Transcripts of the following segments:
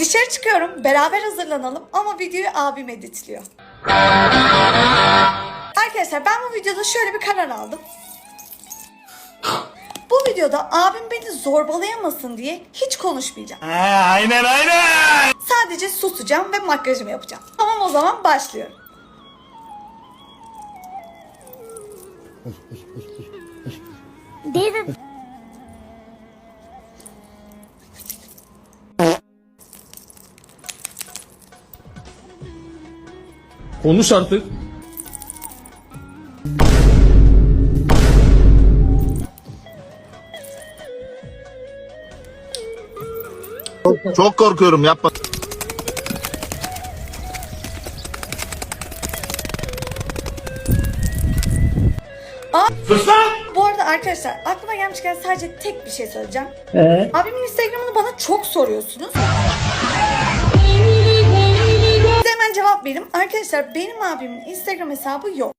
Dışarı çıkıyorum. Beraber hazırlanalım ama videoyu abim editliyor. Arkadaşlar ben bu videoda şöyle bir karar aldım. Bu videoda abim beni zorbalayamasın diye hiç konuşmayacağım. aynen aynen. Sadece susacağım ve makyajımı yapacağım. Tamam o zaman başlıyorum. David Konuş artık. Çok korkuyorum yapma. Bu arada arkadaşlar aklıma gelmişken sadece tek bir şey söyleyeceğim. Abimin Instagram'ını bana çok soruyorsunuz. Cevap vereyim. Arkadaşlar benim abimin Instagram hesabı yok.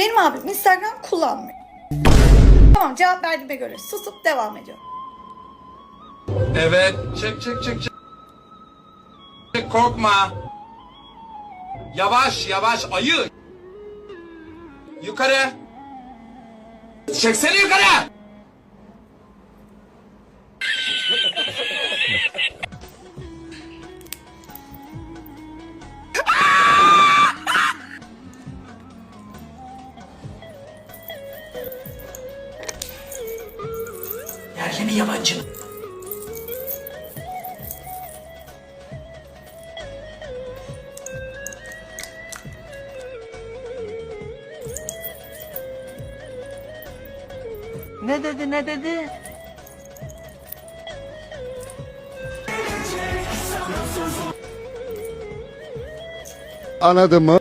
Benim abim Instagram kullanmıyor. Tamam cevap verdiğime göre susup devam ediyorum. Evet. Çek çek çek çek. Çek, Korkma. Yavaş yavaş ayı. Yukarı. Çeksene yukarı. Yerli mi yabancı mı? Ne dedi ne dedi? Anladın mı?